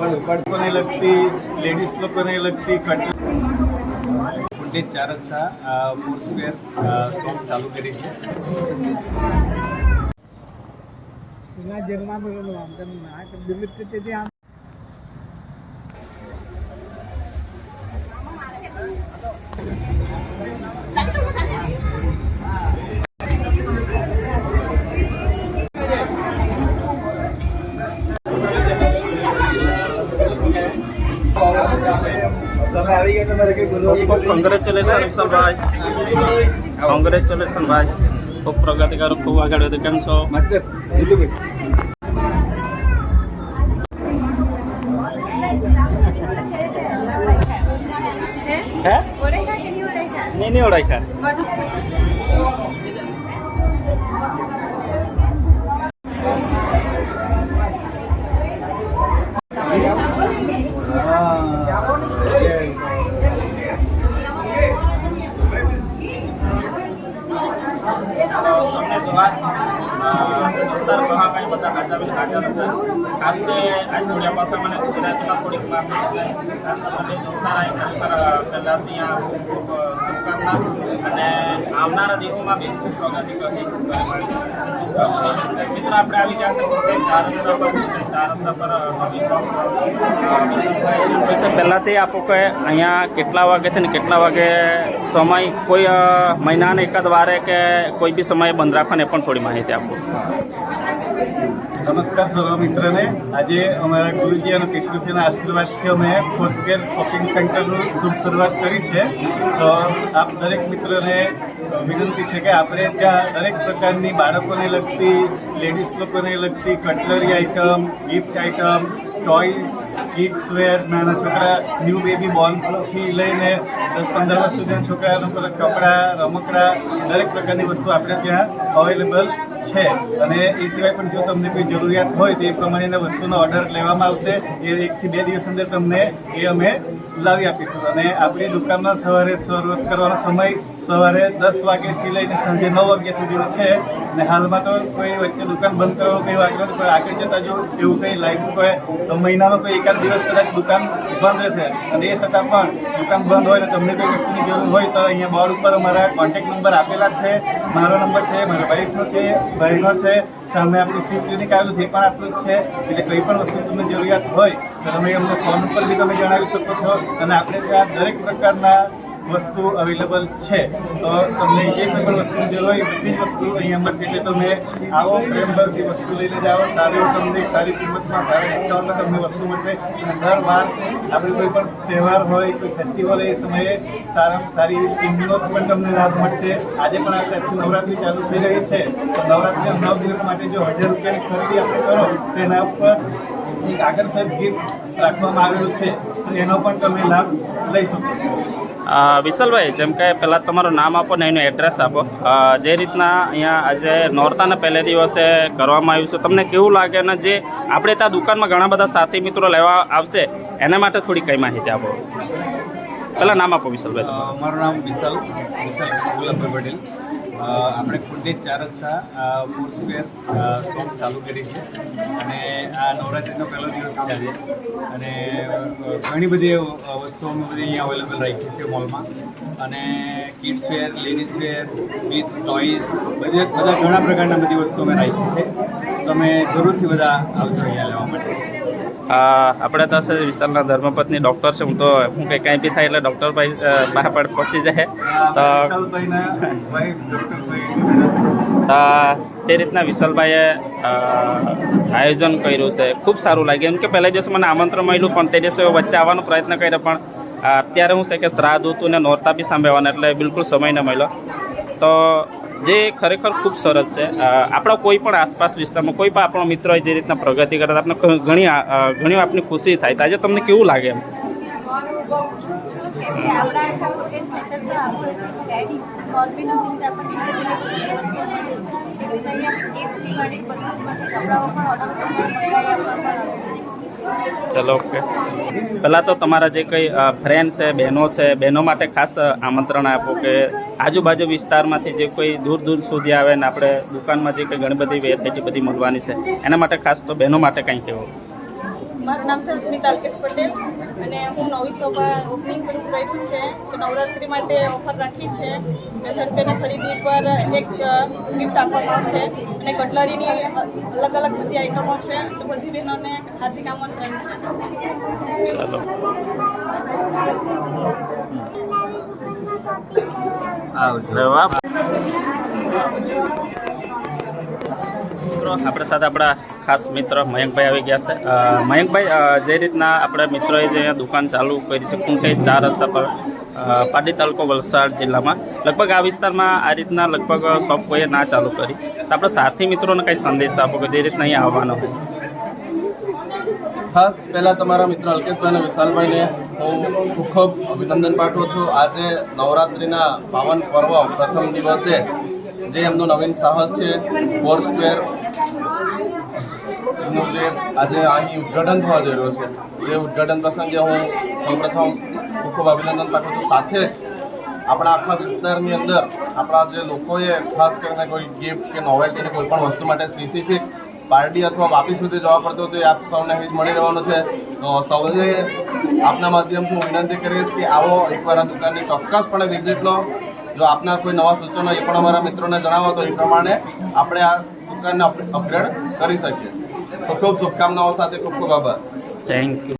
લોકોને લગતી લેડીઝ લોકોને લગતી કટલેરી ચાર રસ્તા ફોર સ્ક્વેર શોપ ચાલુ કરી છે. જૂના જેલમાં બોલેલો આમ તેમ બોલવાનું કોંગ્રેચ્યુલેશન વિશાલભાઈ કોંગ્રેચ્યુલેશન ભાઈ ખૂબ પ્રગતિ કરો ખૂબ આગળ વધે કેમ છો? મસ્ત. હે? નહીં નહીં ઓળખ્યા. બધા હાજર હતા. ખાસ તે આજ જોડ્યા પાછા મને થોડીક માફી આ શુભકામના અને આવનારા દિવસોમાં બી ખૂબ પ્રગતિ કરતી મિત્ર, આપણે આવી ગયા છે ચાર રસ્તા પર ચાર રસ્તા પર પહેલાંથી આપો કે અહીંયા કેટલા વાગેથી ને કેટલા વાગે સમય, કોઈ મહિનાને એકાદ વારે કે કોઈ બી સમયે બંધ રાખવાની પણ થોડી માહિતી આપો. નમસ્કાર સર્વ મિત્રને. આજે અમારા ગુરુજી અને પિતૃશ્રીના આશીર્વાદથી અમે ફોર્સકેર શોપિંગ સેન્ટરનું શુભ શરૂઆત કરી છે. તો આપ દરેક મિત્રને વિનંતી છે કે આપણે ત્યાં દરેક પ્રકારની બાળકોને લગતી લેડીઝ લોકોને લગતી cutlery item gift item toys kids wear નાના છોકરા ન્યૂ બેબી બોર્નથી લઈને દસ પંદર વર્ષ સુધીના છોકરાનો પર કપડાં, રમકડા, દરેક પ્રકારની વસ્તુ આપણે ત્યાં અવેલેબલ છે. અને એ સિવાય પણ જો તમને કોઈ જરૂરિયાત હોય તો એ પ્રમાણેના વસ્તુનો ઓર્ડર લેવામાં આવશે. એ એકથી બે દિવસ અંદર તમને એ અમે લાવી આપીશું અને આપણી દુકાનમાં સવારે શરૂઆત કરવાનો સમય સવારે દસ વાગ્યાથી લઈને સાંજે નવ વાગ્યા સુધીનો છે. અને હાલમાં તો કોઈ વચ્ચે દુકાન બંધ કરવાનું કંઈ વાગ્યો નથી, પણ આગળ જતાં જો એવું કંઈ લાગ્યું હોય, તો મહિનામાં કોઈ એકાદ દિવસ કદાચ દુકાન બંધ રહેશે. અને એ છતાં પણ દુકાન બંધ હોય ને તમને કોઈ વસ્તુની જરૂર હોય, તો અહીંયા બોર્ડ ઉપર અમારા કોન્ટેક્ટ નંબર આપેલા છે. મારો નંબર છે, મારા વાઈફનો છે, ભાઈનો છે. સામે આપણું સી ક્લિનિક આવેલું છે પણ આપણું છે, એટલે કંઈ પણ વસ્તુ તમને જરૂરિયાત હોય, તો તમે અમને ફોન ઉપર બી તમે જણાવી શકો છો. અને આપણે ત્યાં દરેક પ્રકારના વસ્તુ અવેલેબલ છે. તો તમને જે પણ વસ્તુ જરૂર બધી વસ્તુ અહીંયા મળશે. એટલે તમે આવો પ્રેમભરથી વસ્તુ લઈને જાઓ સારી તમને, સારી કિંમતમાં, સારા ડિસ્કાઉન્ટમાં તમને વસ્તુ મળશે. અને દર વાર આપણે કોઈ પણ તહેવાર હોય, કોઈ ફેસ્ટિવલ હોય, એ સમયે સારામાં સારી એવી સ્કીમનો પણ તમને લાભ મળશે. આજે પણ આપણે આખી નવરાત્રિ ચાલુ થઈ રહી છે. તો નવ દિવસ માટે જો હજાર રૂપિયાની ખરીદી આપણે કરો, તેના ઉપર એક આકર્ષક ગિફ્ટ રાખવામાં આવેલું છે એનો પણ તમે લાભ લઈ શકો છો. વિશાલભાઈ જેમ કે પહેલાં તમારું નામ આપો ને એનું એડ્રેસ આપો. જે રીતના અહીંયા આજે નોરતાના પહેલે દિવસે કરવામાં આવ્યું છે તમને કેવું લાગે? ને જે આપણે ત્યાં દુકાનમાં ઘણા બધા સાથી મિત્રો લેવા આવશે એના માટે થોડી કઈ માહિતી આપો? પહેલાં નામ આપો વિશાલભાઈ. મારું નામ વિશાલ વિશાલ ગુલાબભાઈ પટેલ. આપણે જ ચાર રસ્તા ફોર સ્ક્વેર શોપ ચાલુ કરી છે. અને આ નવરાત્રિનો પહેલો દિવસ છે આજે. અને ઘણી બધી વસ્તુઓ અમે બધી અહીંયા અવેલેબલ રાખી છે મોલમાં અને kids wear ladies wear with toys બધી, બધા ઘણા પ્રકારના બધી વસ્તુઓ અમે રાખી છે. તમે જરૂરથી બધા આવજો અહીંયા લેવા માટે. આપણે તો હશે વિશાલના ધર્મપત્ની ડૉક્ટર છે. હું તો હું કંઈ કાંઈ બી થાય એટલે ડૉક્ટર ભાઈ બહાર પર પહોંચી જાય. તો તો જે રીતના વિશાલભાઈએ આયોજન કર્યું છે ખૂબ સારું લાગ્યું. એમ કે પહેલા દિવસે મને આમંત્રણ મળ્યું પણ તે દિવસે વચ્ચે આવવાનો પ્રયત્ન કર્યો. પણ અત્યારે હું છે કે શ્રાદ્ધ હતું ને નોરતા બી સાંભળવાના એટલે બિલકુલ સમય ન મળ્યો. તો જે ખરેખર ખૂબ સરસ છે. આપણા કોઈ પણ આસપાસ વિસ્તારમાં, કોઈ પણ આપણો મિત્ર હોય જે રીતના પ્રગતિ કરતા આપણે ઘણી ઘણી આપની ખુશી થાય. આજે તમને કેવું લાગે એમ? ચલો ઓકે પહેલાં તો તમારા જે કંઈ ફ્રેન્ડ છે, બહેનો છે, બહેનો માટે ખાસ આમંત્રણ આપો કે આજુબાજુ વિસ્તારમાંથી જે કોઈ દૂર દૂર સુધી આવે ને આપણે દુકાનમાં જે કંઈ ઘણી બધી વેરાયટી બધી મળવાની છે, એના માટે ખાસ તો બહેનો માટે કંઈ કહેવું. મારું નામ છે અસ્મિતા અલ્કેશ પટેલ અને હું નવી શોપ ઓપનિંગ પણ કર્યું છે. નવરાત્રિ માટે ઓફર રાખી છે. હજાર રૂપિયાની ખરીદી પર એક ગિફ્ટ આપવામાં આવશે. અને કટલરીની અલગ અલગ બધી આઇટમો છે. તો બધી બહેનોને હાર્દિક આમંત્રણ છે. આપણા સાથે આપણા ખાસ મિત્ર મયંકભાઈ આવી ગયા છે. મયંકભાઈ જે રીતના આપણા મિત્રોએ જે દુકાન ચાલુ કરી છે કુંટે ચાર રસ્તા પર પાટી તાલુકો વલસાડ જિલ્લામાં. લગભગ આ વિસ્તારમાં આ રીતના લગભગ શોપ કોઈએ ના ચાલુ કરી. તો આપણે સાથી મિત્રોને કંઈ સંદેશ આપો કે જે રીતના અહીંયા આવવાનો હોય? ખાસ પહેલાં તમારા મિત્ર અલ્કેશભાઈ અને વિશાલભાઈને હું ખૂબ ખૂબ અભિનંદન પાઠવું છું. આજે નવરાત્રિના પાવન પર્વ પ્રથમ દિવસે જે એમનું નવીન સાહસ છે ફોર સ્ક્વેરનું જે આજે અહીં ઉદ્ઘાટન થવા જઈ રહ્યું છે. એ ઉદ્ઘાટન પ્રસંગે હું સૌપ્રથમ ખૂબ ખૂબ અભિનંદન પાઠવું છું. સાથે જ આપણા આખા વિસ્તારની અંદર આપણા જે લોકોએ, ખાસ કરીને કોઈ ગિફ્ટ કે નોવેલ્ટીની કોઈ પણ વસ્તુ માટે સ્પેસિફિક પાર્ટી અથવા વાપી સુધી જવા પડતો તો એ આપ સૌને મળી રહેવાનું છે. તો સૌને આપના માધ્યમથી હું વિનંતી કરીશ કે આવો એકવાર આ દુકાનની ચોક્કસપણે વિઝિટ લો. જો આપના કોઈ નવા સૂચનો એ પણ અમારા મિત્રોને જણાવો, તો એ પ્રમાણે આપણે આ દુકાનને અપગ્રેડ કરી શકીએ. તો ખૂબ શુભકામનાઓ સાથે ખૂબ ખૂબ આભાર. Thank you